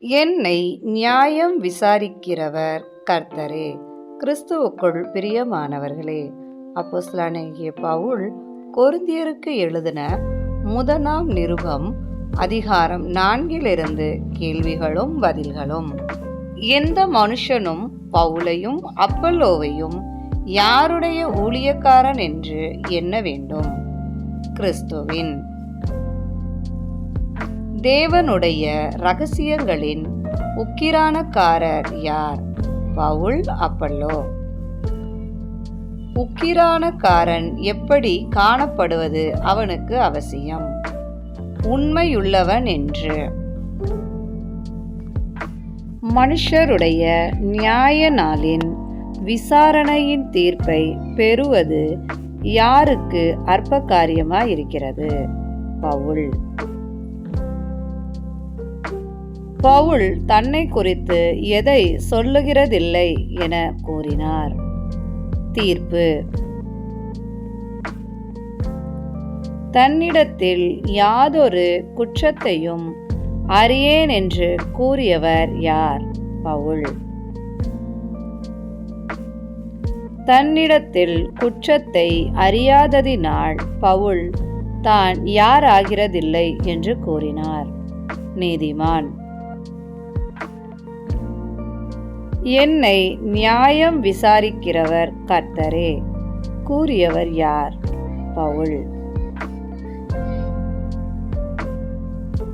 என்னை நியாயம் விசாரிக்கிறவர் கர்த்தரே. கிறிஸ்துவுக்குள் பிரியமானவர்களே அப்போஸ்லானிய பவுல் கொருந்தியருக்கு எழுதின முதலாம் நிருபம் அதிகாரம் நான்கிலிருந்து கேள்விகளும் பதில்களும். எந்த மனுஷனும் பவுலையும் அப்பல்லோவையும் யாருடைய ஊழியக்காரன் என்று எண்ண வேண்டும்? கிறிஸ்துவின். தேவனுடைய ரகசியங்களின் உக்கிரானக்காரர் யார்? Paul Apollo. உக்கிரானக்காரன் எப்படி காணப்படுவது அவனுக்கு அவசியம். உண்மையுள்ளவன் என்று. மனுஷருடைய நியாய நாளின் விசாரணையின் தீர்ப்பை பெறுவது யாருக்கு அற்ப காரியமாயிருக்கிறது பவுல். பவுல் தன்னை குறித்து எதை சொல்லுகிறதில்லை என கூறினார். தீர்ப்பு. தன்னிடத்தில் யாதொரு குற்றத்தையும் அறியேன் என்று கூறியவர் யார்? பவுல். தன்னிடத்தில் குற்றத்தை அறியாததினால் பவுல் தான் யாராகிறதில்லை என்று கூறினார். நீதிமான். என்னை நியாயம் விசாரிக்கிறவர் கர்த்தரே கூறியவர் யார்? பவுல்.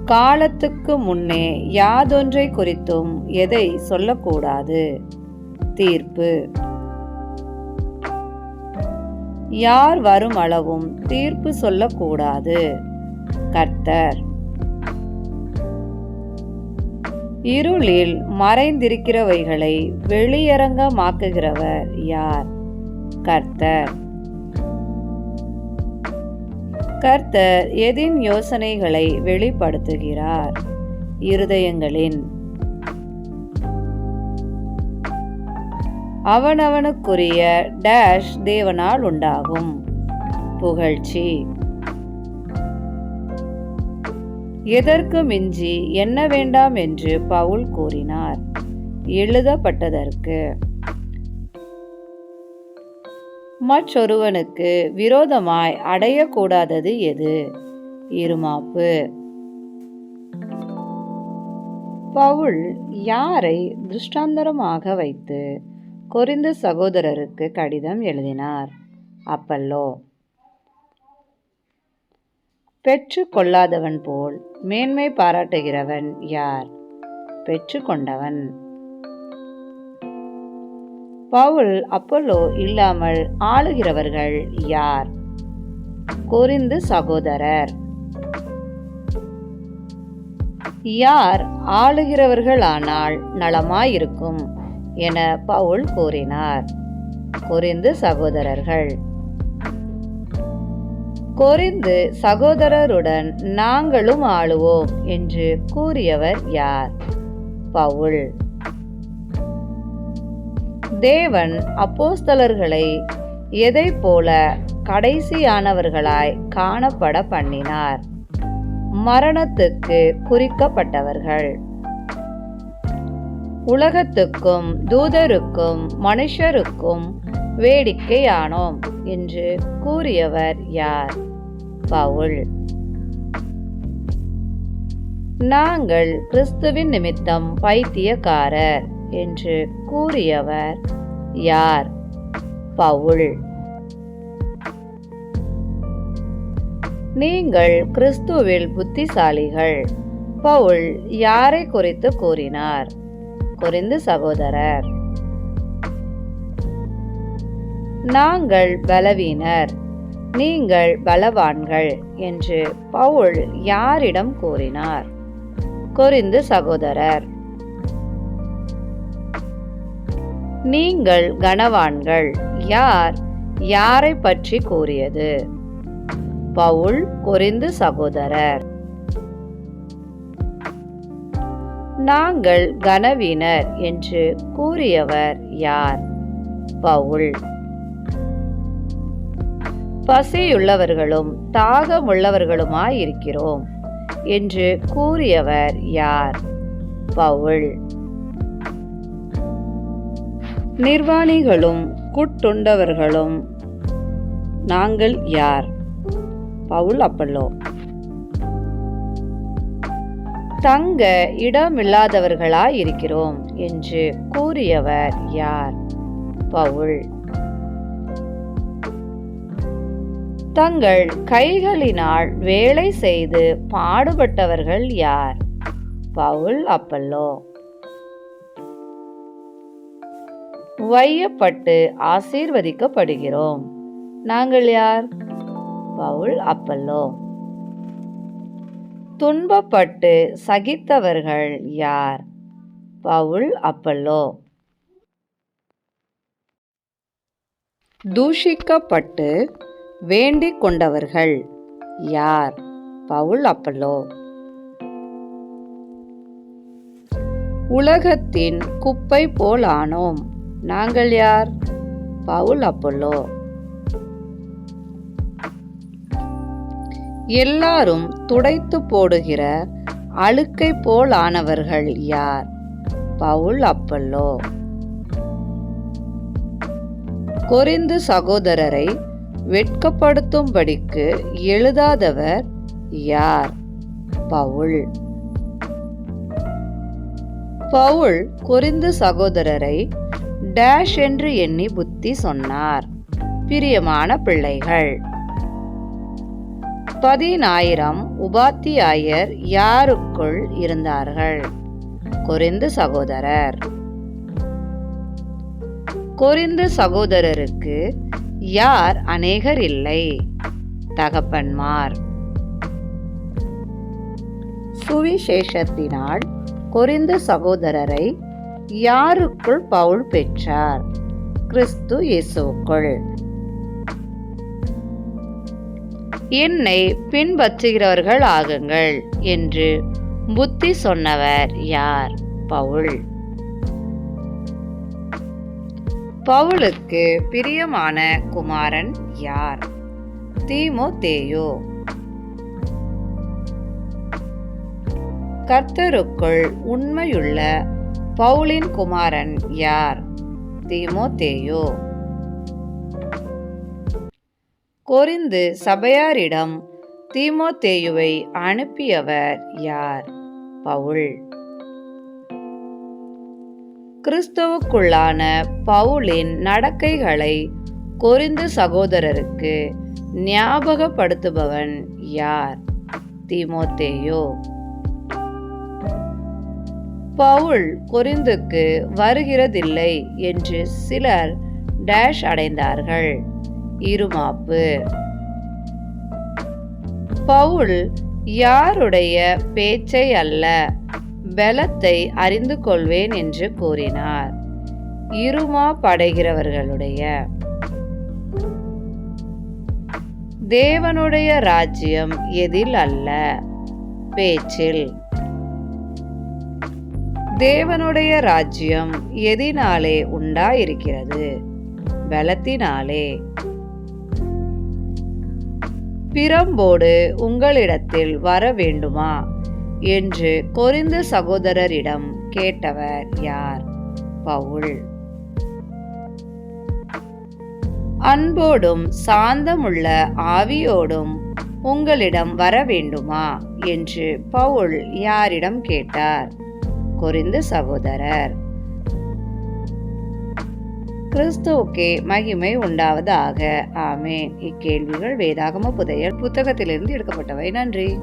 காலத்துக்கு முன்னே யாதொன்றை குறித்தும் எதை சொல்லக்கூடாது? தீர்ப்பு. யார் வரும் அளவும் தீர்ப்பு சொல்லக்கூடாது. கர்த்தர். இருளில் மறைந்திருக்கிறவைகளை வெளியரங்கமாக்குகிறவர் யார்? கர்த்தர். கர்த்தர் எதின் யோசனைகளை வெளிப்படுத்துகிறார்? இருதயங்களின். அவனவனுக்குரிய டேஷ் தேவனால் உண்டாகும். புகழ்ச்சி. எதற்கு மிஞ்சி என்ன வேண்டாம் என்று பவுல் கூறினார். எழுதப்பட்டதற்கு. மற்றொருவனுக்கு விரோதமாய் அடையக்கூடாதது எது? இருமாப்பு. பவுல் யாரை திருஷ்டாந்தரமாக வைத்து கொரிந்து சகோதரருக்கு கடிதம் எழுதினார்? அப்பல்லோ. பெற்று கொள்ளாதவன் போல் மேன்மை பாராட்டுகிறவன் யார்? பெற்று கொண்டவன் பவுல் அப்பல்லோ இல்லாமல் ஆளுகிறவர்கள் யார்? கொரிந்து சகோதரர். யார் ஆளுகிறவர்களானால் நலமாயிருக்கும் என பவுல் கூறினார். கொரிந்து சகோதரர்கள். கொரிந்து சகோதரருடன் நாங்களும் ஆளுவோம் என்று கூறியவர் யார்? பவுல். தேவன் அப்போஸ்தலர்களை எதை போல கடைசியானவர்களாய் காணப்பட பண்ணினார்? மரணத்துக்கு குறிக்கப்பட்டவர்கள். உலகத்துக்கும் தூதருக்கும் மனுஷருக்கும் வேடிக்கையானோம் என்று கூறியவர் யார்? பவுல். நாங்கள் கிறிஸ்துவின் நிமித்தம் பைத்தியக்காரர் என்று கூறியவர் யார்? பவுல். நீங்கள் கிறிஸ்துவில் புத்திசாலிகள் பவுல் யாரை குறித்து கூறினார்? குறிந்து சகோதரர். நாங்கள் பலவீனர் நீங்கள் பலவான்கள் என்று பவுல் யாரிடம் கூறினார். கொரிந்து சகோதரர். நீங்கள் கனவான்கள் யார் யாரை பற்றி கூறியது? பவுல் கொரிந்து சகோதரர். நாங்கள் கனவீனர் என்று கூறியவர் யார்? பவுல். பசியுள்ளவர்களும் தாகமுள்ளவர்களுமாயிருக்கிறோம் என்று கூறியவர் யார்? பவுல். நிர்வாணிகளும் குட்டுண்டவர்களும் நாங்கள் யார்? Paul Apollo. தங்க இடமில்லாதவர்களாய் இருக்கிறோம் என்று கூறியவர் யார்? பவுல். தங்கள் கைகளினால் வேலை செய்து பாடுபட்டவர்கள் யார்? Paul Apollo. வையப்பட்டு ஆசீர்வதிக்கப்படுகிறோம். நாங்கள் யார்? Paul Apollo. துன்பப்பட்டு சகித்தவர்கள் யார்? Paul Apollo. தூஷிக்கப்பட்டு வேண்டிக் கொண்டவர்கள் யார்? Paul Apollo. உலகத்தின் குப்பை போல் ஆனோம். நாங்கள் யார்? Paul Apollo. எல்லாரும் துடைத்து போடுகிற அழுக்கை போல் ஆனவர்கள் யார்? Paul Apollo. கொரிந்து சகோதரரை வெட்கப்படுத்தும்படிக்கு எழுதாதவர் யார்? பவுல். பவுல் குறிந்து சகோதரரை டேஷ் என்று எண்ணி புத்தி சொன்னார். பிரியமான பிள்ளைகள் பதினாயிரம் உபாத்தியாயர் யாருக்குள் இருந்தார்கள்? கொரிந்து சகோதரர். கொரிந்து சகோதரருக்கு யார் அநேகர் இல்லை? தகப்பன்மார். சுவிசேஷத்தினால் கொரிந்து சகோதரரை யாருக்குள் பவுல் பெற்றார்? கிறிஸ்து இயேசுக்குள் என்னை பின்பற்றுகிறவர்கள் ஆகுங்கள் என்று புத்தி சொன்னவர் யார்? பவுல். பவுலுக்கு பிரியமான குமாரன் யார்? தீமோத்தேயு. கர்த்தருக்குள் உண்மையுள்ள பவுலின் குமாரன் யார்? தீமோத்தேயு. கொரிந்து சபையாரிடம் தீமோத்தேயுவை அனுப்பியவர் யார்? பவுல். கிறிஸ்துவுக்குள்ளான பவுலின் நடக்கைகளை கொரிந்து சகோதரருக்கு ஞாபகப்படுத்துபவன் யார்? திமோத்தேயோ. பவுல் கொரிந்துக்கு வருகிறதில்லை என்று சிலர் டேஷ் அடைந்தார்கள். இருமாப்பு. பவுல் யாருடைய பேச்சை அல்ல? பலத்தை அறிந்து கொள்வேன் என்று கூறினார். இருமா படைகிறவர்களுடைய தேவனுடைய ராஜ்யம் எதில் அல்ல? பேச்சில். தேவனுடைய ராஜ்யம் எதினாலே உண்டாயிருக்கிறது? பலத்தினாலே. பிரம்போடு உங்களிடத்தில் வர வேண்டுமா என்று கொரிந்து சகோதரரிடம் கேட்டவர் யார்? பவுல். அன்போடும் சாந்தமுள்ள ஆவியோடும் உங்களிடம் வர வேண்டுமா? என்று பவுல் யாரிடம் கேட்டார். கொரிந்து சகோதரர். கிறிஸ்துவுக்கே மகிமை உண்டாவதாக. ஆமேன். இக்கேள்விகள் வேதாகம புதையல் புத்தகத்திலிருந்து எடுக்கப்பட்டவை. நன்றி.